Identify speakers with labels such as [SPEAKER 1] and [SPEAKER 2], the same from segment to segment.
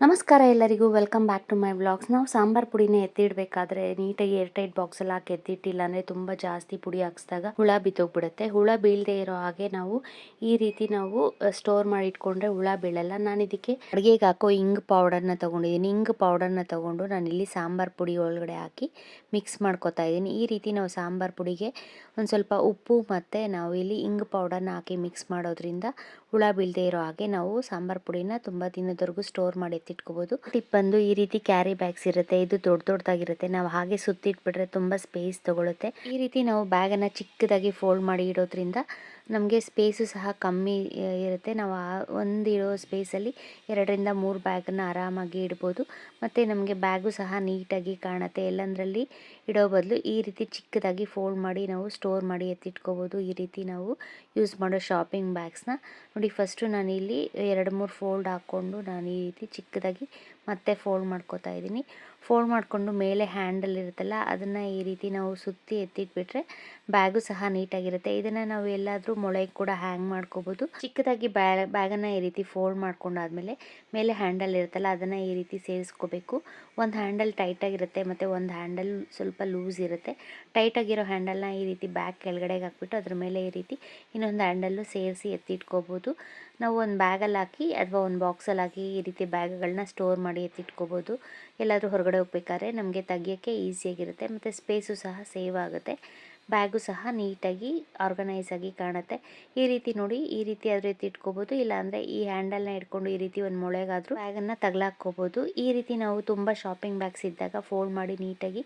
[SPEAKER 1] ನಮಸ್ಕಾರ ಎಲ್ಲರಿಗೂ welcome back to my vlogs ನಾವು ಸಾಂಬಾರ್ ಪುಡಿನ ಎತ್ತಿಡಬೇಕಾದ್ರೆ ನೀಟಾಗಿ ಏರ್ ಟೈಟ್ ಬಾಕ್ಸಲ್ಲಿ ಹಾಕಿ ಎತ್ತಿಟ್ಟಿಲ್ಲ ಅಂದರೆ ತುಂಬ ಜಾಸ್ತಿ ಪುಡಿ ಹಾಕ್ಸಿದಾಗ ಹುಳ ಬಿತ್ತೋಗ್ಬಿಡುತ್ತೆ ಹುಳ ಬೀಳದೆ ಇರೋ ಹಾಗೆ ನಾವು ಈ ರೀತಿ ನಾವು ಸ್ಟೋರ್ ಮಾಡಿ ಇಟ್ಕೊಂಡ್ರೆ ಹುಳ ಬೀಳಲ್ಲ. ನಾನು ಇದಕ್ಕೆ ಅಡುಗೆಗೆ ಹಾಕೋ ಇಂಗ್ ಪೌಡರ್ನ ತೊಗೊಂಡಿದ್ದೀನಿ ಇಂಗ್ ಪೌಡರ್ನ ತೊಗೊಂಡು ನಾನು ಇಲ್ಲಿ ಸಾಂಬಾರ್ ಪುಡಿ ಒಳಗಡೆ ಹಾಕಿ ಮಿಕ್ಸ್ ಮಾಡ್ಕೊತಾ ಇದ್ದೀನಿ ಈ ರೀತಿ ನಾವು ಸಾಂಬಾರ್ ಪುಡಿಗೆ ಒಂದು ಸ್ವಲ್ಪ ಉಪ್ಪು ಮತ್ತು ನಾವು ಇಲ್ಲಿ ಇಂಗ್ ಪೌಡರ್ನ ಹಾಕಿ ಮಿಕ್ಸ್ ಮಾಡೋದ್ರಿಂದ ಹುಳ ಬೀಳದೆ ಇರೋ ಹಾಗೆ ನಾವು ಸಾಂಬಾರ್ ಪುಡಿನ ತುಂಬ ದಿನದವರೆಗೂ ಸ್ಟೋರ್ ಮಾಡಿ ಎತ್ತಿಟ್ಕೋಬಹುದು ಟಿಪ್ ಬಂದು ಈ ರೀತಿ ಕ್ಯಾರಿ ಬ್ಯಾಗ್ಸ್ ಇರುತ್ತೆ, ಇದು ದೊಡ್ಡ ದೊಡ್ಡದಾಗಿರುತ್ತೆ ನಾವು ಹಾಗೆ ಸುತ್ತಿಟ್ಬಿಟ್ರೆ ತುಂಬ ಸ್ಪೇಸ್ ತಗೊಳುತ್ತೆ. ಈ ರೀತಿ ನಾವು ಬ್ಯಾಗನ್ನು ಚಿಕ್ಕದಾಗಿ ಫೋಲ್ಡ್ ಮಾಡಿ ಇಡೋದ್ರಿಂದ ನಮಗೆ ಸ್ಪೇಸು ಸಹ ಕಮ್ಮಿ ಇರುತ್ತೆ. ನಾವು ಆ ಒಂದು ಇರೋ ಸ್ಪೇಸಲ್ಲಿ ಎರಡರಿಂದ ಮೂರು ಬ್ಯಾಗನ್ನು ಆರಾಮಾಗಿ ಇಡ್ಬೋದು. ಮತ್ತು ನಮಗೆ ಬ್ಯಾಗು ಸಹ ನೀಟಾಗಿ ಕಾಣುತ್ತೆ. ಎಲ್ಲಂದರಲ್ಲಿ ಇಡೋ ಬದಲು ಈ ರೀತಿ ಚಿಕ್ಕದಾಗಿ ಫೋಲ್ಡ್ ಮಾಡಿ ನಾವು ಸ್ಟೋರ್ ಮಾಡಿ ಎತ್ತಿಟ್ಕೋಬೋದು. ಈ ರೀತಿ ನಾವು ಯೂಸ್ ಮಾಡೋ ಶಾಪಿಂಗ್ ಬ್ಯಾಗ್ಸ್ನ ನೋಡಿ ಫಸ್ಟು ಇಲ್ಲಿ ಎರಡು ಮೂರು ಫೋಲ್ಡ್ ಹಾಕ್ಕೊಂಡು ನಾನು ಈ ರೀತಿ ಚಿಕ್ಕದಾಗಿ ಮತ್ತೆ ಫೋಲ್ಡ್ ಮಾಡ್ಕೋತಾ ಇದ್ದೀನಿ. ಫೋಲ್ಡ್ ಮಾಡಿಕೊಂಡು ಮೇಲೆ ಹ್ಯಾಂಡಲ್ ಇರುತ್ತಲ್ಲ, ಅದನ್ನು ಈ ರೀತಿ ನಾವು ಸುತ್ತಿ ಎತ್ತಿಟ್ಬಿಟ್ರೆ ಬ್ಯಾಗು ಸಹ ನೀಟಾಗಿರುತ್ತೆ. ಇದನ್ನು ನಾವು ಎಲ್ಲಾದರೂ ಮೊಳೆ ಕೂಡ ಹ್ಯಾಂಗ್ ಮಾಡ್ಕೋಬೋದು. ಚಿಕ್ಕದಾಗಿ ಬ್ಯಾ, ಬ್ಯಾಗನ್ನು ಈ ರೀತಿ ಫೋಲ್ಡ್ ಮಾಡ್ಕೊಂಡಾದ್ಮೇಲೆ ಮೇಲೆ ಹ್ಯಾಂಡಲ್ ಇರುತ್ತಲ್ಲ, ಅದನ್ನು ಈ ರೀತಿ ಸೇರಿಸ್ಕೋಬೇಕು. ಒಂದು ಹ್ಯಾಂಡಲ್ ಟೈಟಾಗಿರುತ್ತೆ ಮತ್ತು ಒಂದು ಹ್ಯಾಂಡಲ್ ಸ್ವಲ್ಪ ಲೂಸ್ ಇರುತ್ತೆ. ಟೈಟಾಗಿರೋ ಹ್ಯಾಂಡಲ್ನ ಈ ರೀತಿ ಬ್ಯಾಗ್ ಕೆಳಗಡೆಗೆ ಹಾಕ್ಬಿಟ್ಟು ಅದ್ರ ಮೇಲೆ ಈ ರೀತಿ ಇನ್ನೊಂದು ಹ್ಯಾಂಡಲ್ಲು ಸೇರಿಸಿ ಎತ್ತಿಟ್ಕೋಬೋದು. ನಾವು ಒಂದು ಬ್ಯಾಗಲ್ಲಿ ಹಾಕಿ ಅಥವಾ ಒಂದು ಬಾಕ್ಸಲ್ಲಿ ಹಾಕಿ ಈ ರೀತಿ ಬ್ಯಾಗ್ಗಳನ್ನ ಸ್ಟೋರ್ ಮಾಡಿ ಎತ್ತಿಟ್ಕೋಬೋದು. ಎಲ್ಲಾದರೂ ಹೊರಗಡೆ ಹೋಗ್ಬೇಕಾದ್ರೆ ನಮಗೆ ತೆಗಿಯೋಕ್ಕೆ ಈಸಿಯಾಗಿರುತ್ತೆ ಮತ್ತು ಸ್ಪೇಸು ಸಹ ಸೇವ್ ಆಗುತ್ತೆ. ಬ್ಯಾಗು ಸಹ ನೀಟಾಗಿ ಆರ್ಗನೈಸ್ ಆಗಿ ಕಾಣುತ್ತೆ. ಈ ರೀತಿ ನೋಡಿ, ಈ ರೀತಿ ಅದ್ರ ರೀತಿ ಎತ್ತಿಟ್ಕೋಬೋದು ಇಲ್ಲಾಂದರೆ ಈ ಹ್ಯಾಂಡಲ್ನ ಇಟ್ಕೊಂಡು ಈ ರೀತಿ ಒಂದು ಮೊಳೆಗಾದರೂ ಬ್ಯಾಗನ್ನು ತಗ್ಲಾಕೋಬೋದು ಈ ರೀತಿ ನಾವು ತುಂಬ ಶಾಪಿಂಗ್ ಬ್ಯಾಗ್ಸ್ ಇದ್ದಾಗ ಫೋಲ್ಡ್ ಮಾಡಿ ನೀಟಾಗಿ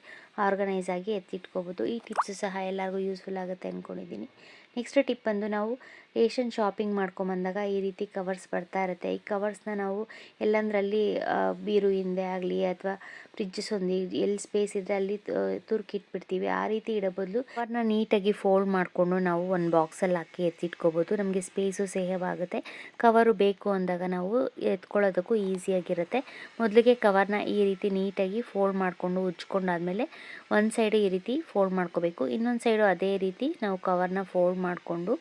[SPEAKER 1] ಆರ್ಗನೈಸ್ ಆಗಿ ಎತ್ತಿಟ್ಕೋಬೋದು ಈ ಟಿಪ್ಸ್ ಸಹ ಎಲ್ಲರಿಗೂ ಯೂಸ್ಫುಲ್ ಆಗುತ್ತೆ ಅಂದ್ಕೊಂಡಿದ್ದೀನಿ ನೆಕ್ಸ್ಟ್ ಟಿಪ್ ಬಂದು ನಾವು ಏಷ್ಯನ್ ಶಾಪಿಂಗ್ ಮಾಡ್ಕೊಂಬಂದಾಗ ಈ ರೀತಿ ಕವರ್ಸ್ ಬರ್ತಾ ಇರುತ್ತೆ. ಈ ಕವರ್ಸ್ನ ನಾವು ಎಲ್ಲಂದ್ರಲ್ಲಿ ಬೀರು ಹಿಂದೆ ಆಗಲಿ ಅಥವಾ ಫ್ರಿಜ್ಜಸ್ ಒಂದು ಎಲ್ಲಿ ಸ್ಪೇಸ್ ಇದ್ದರೆ ಅಲ್ಲಿ ತುರ್ಕಿಟ್ಬಿಡ್ತೀವಿ ಆ ರೀತಿ ಇಡೋ ಕವರ್ನ ನೀಟಾಗಿ ಫೋಲ್ಡ್ ಮಾಡಿಕೊಂಡು ನಾವು ಒಂದು ಬಾಕ್ಸಲ್ಲಿ ಹಾಕಿ ಎತ್ತಿಟ್ಕೋಬೋದು. ನಮಗೆ ಸ್ಪೇಸು ಸೇವ್ ಆಗುತ್ತೆ ಕವರು ಬೇಕು ಅಂದಾಗ ನಾವು ಎತ್ಕೊಳ್ಳೋದಕ್ಕೂ ಈಸಿಯಾಗಿರುತ್ತೆ. ಮೊದಲಿಗೆ ಕವರ್ನ ಈ ರೀತಿ ನೀಟಾಗಿ ಫೋಲ್ಡ್ ಮಾಡಿಕೊಂಡು ಉಜ್ಕೊಂಡಾದಮೇಲೆ ಒಂದು ಸೈಡು ಈ ರೀತಿ ಫೋಲ್ಡ್ ಮಾಡ್ಕೋಬೇಕು. ಇನ್ನೊಂದು ಸೈಡು ಅದೇ ರೀತಿ ನಾವು ಕವರ್ನ ಫೋಲ್ಡ್ ಮಾಡಿಕೊಂಡು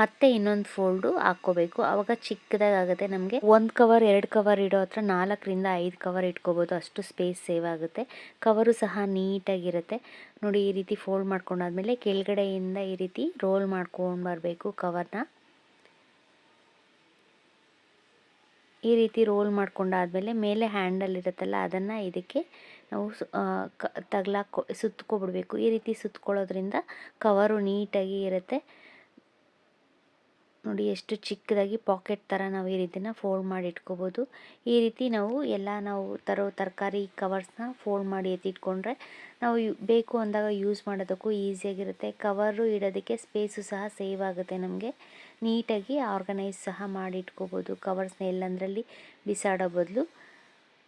[SPEAKER 1] ಮತ್ತೆ ಇನ್ನೊಂದು ಫೋಲ್ಡು ಹಾಕ್ಕೋಬೇಕು. ಆವಾಗ ಚಿಕ್ಕದಾಗುತ್ತೆ ನಮಗೆ. ಒಂದು ಕವರ್, ಎರಡು ಕವರ್ ಇಡೋ ಹತ್ರ ನಾಲ್ಕರಿಂದ ಐದು ಕವರ್ ಇಟ್ಕೋಬೋದು. ಅಷ್ಟು ಸ್ಪೇಸ್ ಸೇವ್ ಆಗುತ್ತೆ. ಕವರು ಸಹ ನೀಟಾಗಿರುತ್ತೆ. ನೋಡಿ ಈ ರೀತಿ ಫೋಲ್ಡ್ ಮಾಡ್ಕೊಂಡಾದ್ಮೇಲೆ ಕೆಳಗಡೆಯಿಂದ ಈ ರೀತಿ ರೋಲ್ ಮಾಡ್ಕೊಂಡು ಬರಬೇಕು ಕವರ್ನ. ಈ ರೀತಿ ರೋಲ್ ಮಾಡ್ಕೊಂಡಾದ್ಮೇಲೆ ಮೇಲೆ ಹ್ಯಾಂಡಲ್ ಇರುತ್ತಲ್ಲ ಅದನ್ನು ಇದಕ್ಕೆ ನಾವು ತಗ್ಲಾಕೊ, ಸುತ್ಕೊಬಿಡ್ಬೇಕು. ಈ ರೀತಿ ಸುತ್ಕೊಳ್ಳೋದ್ರಿಂದ ಕವರು ನೀಟಾಗಿ ಇರುತ್ತೆ. ನೋಡಿ ಎಷ್ಟು ಚಿಕ್ಕದಾಗಿ ಪಾಕೆಟ್ ಥರ ನಾವು ಈ ರೀತಿನ ಫೋಲ್ಡ್ ಮಾಡಿ ಇಟ್ಕೋಬೋದು. ಈ ರೀತಿ ನಾವು ಎಲ್ಲ ನಾವು ತರೋ ತರಕಾರಿ ಕವರ್ಸ್ನ ಫೋಲ್ಡ್ ಮಾಡಿ ಎತ್ತಿಟ್ಕೊಂಡ್ರೆ ನಾವು ಬೇಕು ಅಂದಾಗ ಯೂಸ್ ಮಾಡೋದಕ್ಕೂ ಈಸಿಯಾಗಿರುತ್ತೆ ಕವರು ಇಡೋದಕ್ಕೆ ಸ್ಪೇಸು ಸಹ ಸೇವ್ ಆಗುತ್ತೆ ನಮಗೆ. ನೀಟಾಗಿ ಆರ್ಗನೈಸ್ ಸಹ ಮಾಡಿ ಇಟ್ಕೋಬೋದು. ಕವರ್ಸ್ನ ಎಲ್ಲಂದರಲ್ಲಿ ಬಿಸಾಡೋ ಬದಲು.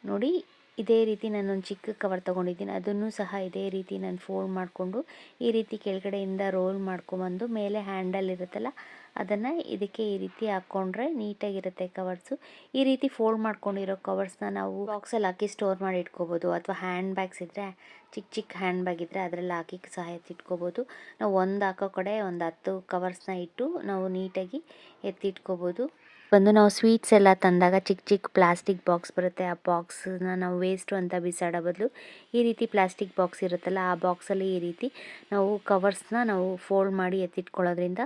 [SPEAKER 1] ನೋಡಿ, ಇದೇ ರೀತಿ ನಾನೊಂದು ಚಿಕ್ಕ ಕವರ್ ತೊಗೊಂಡಿದ್ದೀನಿ. ಅದನ್ನು ಸಹ ಇದೇ ರೀತಿ ನಾನು ಫೋಲ್ಡ್ ಮಾಡಿಕೊಂಡು ಈ ರೀತಿ ಕೆಳಗಡೆಯಿಂದ ರೋಲ್ ಮಾಡ್ಕೊಂಬಂದು ಮೇಲೆ ಹ್ಯಾಂಡಲ್ ಇರುತ್ತಲ್ಲ ಅದನ್ನು ಇದಕ್ಕೆ ಈ ರೀತಿ ಹಾಕ್ಕೊಂಡ್ರೆ ನೀಟಾಗಿರುತ್ತೆ ಕವರ್ಸು. ಈ ರೀತಿ ಫೋಲ್ಡ್ ಮಾಡ್ಕೊಂಡಿರೋ ಕವರ್ಸ್ನ ನಾವು ಬಾಕ್ಸಲ್ಲಿ ಹಾಕಿ ಸ್ಟೋರ್ ಮಾಡಿ ಇಟ್ಕೋಬೋದು. ಅಥವಾ ಹ್ಯಾಂಡ್ ಬ್ಯಾಗ್ಸ್ ಇದ್ದರೆ ಚಿಕ್ಕ ಚಿಕ್ಕ ಹ್ಯಾಂಡ್ ಬ್ಯಾಗ್ ಇದ್ದರೆ ಅದರಲ್ಲಿ ಹಾಕಿ ಸಹ ಎತ್ತಿಟ್ಕೋಬೋದು ನಾವು ಒಂದು ಹಾಕೋ ಕಡೆ ಒಂದು ಹತ್ತು ಕವರ್ಸ್ನ ಇಟ್ಟು ನಾವು ನೀಟಾಗಿ ಎತ್ತಿಟ್ಕೋಬೋದು ಬಂದು ನಾವು ಸ್ವೀಟ್ಸ್ ಎಲ್ಲ ತಂದಾಗ ಚಿಕ್ಕ ಚಿಕ್ಕ ಪ್ಲಾಸ್ಟಿಕ್ ಬಾಕ್ಸ್ ಬರುತ್ತೆ. ಆ ಬಾಕ್ಸನ್ನ ನಾವು ವೇಸ್ಟು ಅಂತ ಬಿಸಾಡೋ ಬದಲು ಈ ರೀತಿ ಪ್ಲಾಸ್ಟಿಕ್ ಬಾಕ್ಸ್ ಇರುತ್ತಲ್ಲ, ಆ ಬಾಕ್ಸಲ್ಲಿ ಈ ರೀತಿ ನಾವು ಕವರ್ಸ್ನ ನಾವು ಫೋಲ್ಡ್ ಮಾಡಿ ಎತ್ತಿಟ್ಕೊಳ್ಳೋದ್ರಿಂದ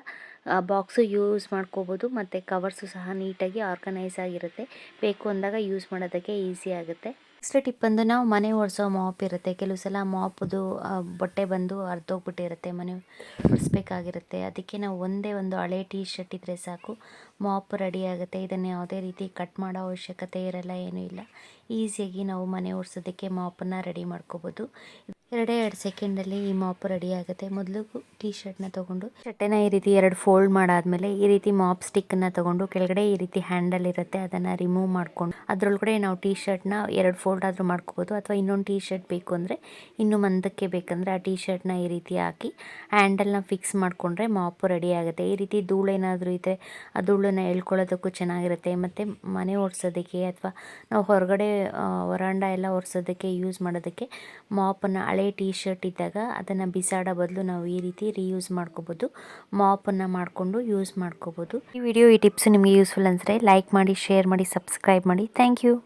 [SPEAKER 1] ಆ ಬಾಕ್ಸು ಯೂಸ್ ಮಾಡ್ಕೋಬೋದು. ಮತ್ತು ಕವರ್ಸು ಸಹ ನೀಟಾಗಿ ಆರ್ಗನೈಸ್ ಆಗಿರುತ್ತೆ. ಬೇಕು ಅಂದಾಗ ಯೂಸ್ ಮಾಡೋದಕ್ಕೆ ಈಸಿ ಆಗುತ್ತೆ. ನೆಕ್ಸ್ಟ್ ಟಿಪ್ ಬಂದು ನಾವು ಮನೆ ಒರೆಸೋ ಮಾಪ್ ಇರುತ್ತೆ. ಕೆಲವು ಸಲ ಮಾಪದು ಬಟ್ಟೆ ಬಂದು ಅರ್ಧೋಗ್ಬಿಟ್ಟಿರುತ್ತೆ ಮನೆ ಒರೆಸ್ಬೇಕಾಗಿರುತ್ತೆ. ಅದಕ್ಕೆ ನಾವು ಒಂದೇ ಒಂದು ಹಳೆ ಟೀ ಶರ್ಟ್ ಇದ್ದರೆ ಸಾಕು. ಮಾಪ್ ರೆಡಿ ಆಗುತ್ತೆ. ಇದನ್ನು ಯಾವುದೇ ರೀತಿ ಕಟ್ ಮಾಡೋ ಅವಶ್ಯಕತೆ ಇರಲ್ಲ, ಏನೂ ಇಲ್ಲ. ಈಸಿಯಾಗಿ ನಾವು ಮನೆ ಒರೆಸೋದಕ್ಕೆ ಮಾಪನ್ನು ರೆಡಿ ಮಾಡ್ಕೋಬೋದು. ಎರಡೇ ಎರಡು ಸೆಕೆಂಡಲ್ಲಿ ಈ ಮಾಪ್ ರೆಡಿ ಆಗುತ್ತೆ. ಮೊದಲು ಟೀ ಶರ್ಟ್ನ ತೊಗೊಂಡು ಚಟ್ಟೆನ ಈ ರೀತಿ ಎರಡು ಫೋಲ್ಡ್ ಮಾಡಾದ್ಮೇಲೆ ಈ ರೀತಿ ಮಾಪ್ ಸ್ಟಿಕ್ಕನ್ನು ತೊಗೊಂಡು ಕೆಳಗಡೆ ಈ ರೀತಿ ಹ್ಯಾಂಡಲ್ ಇರುತ್ತೆ. ಅದನ್ನು ರಿಮೂವ್ ಮಾಡ್ಕೊಂಡು ಅದರೊಳಗಡೆ ನಾವು ಟೀ ಶರ್ಟ್ನ ಎರಡು ಫೋಲ್ಡ್ ಆದರೂ ಮಾಡ್ಕೋಬೋದು. ಅಥವಾ ಇನ್ನೊಂದು ಟೀ ಶರ್ಟ್ ಬೇಕು ಅಂದರೆ ಇನ್ನು ಮಂದಕ್ಕೆ ಬೇಕಂದರೆ ಆ ಟೀ ಶರ್ಟ್ನ ಈ ರೀತಿ ಹಾಕಿ ಹ್ಯಾಂಡಲ್ನ ಫಿಕ್ಸ್ ಮಾಡಿಕೊಂಡ್ರೆ ಮಾಪ್ ರೆಡಿ ಆಗುತ್ತೆ. ಈ ರೀತಿ ಧೂಳು ಏನಾದರೂ ಇದ್ದರೆ ಆ ಧೂಳನ್ನ ಎಳ್ಕೊಳ್ಳೋದಕ್ಕೂ ಚೆನ್ನಾಗಿರುತ್ತೆ. ಮತ್ತು ಮನೆ ಒರೆಸೋದಕ್ಕೆ ಅಥವಾ ನಾವು ಹೊರಗಡೆ ಹೊರಾಂಡ ಎಲ್ಲ ಒರೆಸೋದಕ್ಕೆ ಯೂಸ್ ಮಾಡೋದಕ್ಕೆ ಮಾಪನ್ನು ಹಳೆ ಟೀ ಶರ್ಟ್ ಇದ್ದಾಗ ಅದನ್ನು ಬಿಸಾಡೋ ಬದಲು ನಾವು ಈ ರೀತಿ ರೀಯೂಸ್ ಮಾಡ್ಕೋಬೋದು. ಮಾಪನ್ನು ಮಾಡಿಕೊಂಡು ಯೂಸ್ ಮಾಡ್ಕೋಬೋದು. ಈ ವಿಡಿಯೋ ಈ ಟಿಪ್ಸ್ ನಿಮಗೆ ಯೂಸ್ಫುಲ್ ಅನಿಸಿದ್ರೆ ಲೈಕ್ ಮಾಡಿ ಶೇರ್ ಮಾಡಿ ಸಬ್ಸ್ಕ್ರೈಬ್ ಮಾಡಿ. Thank you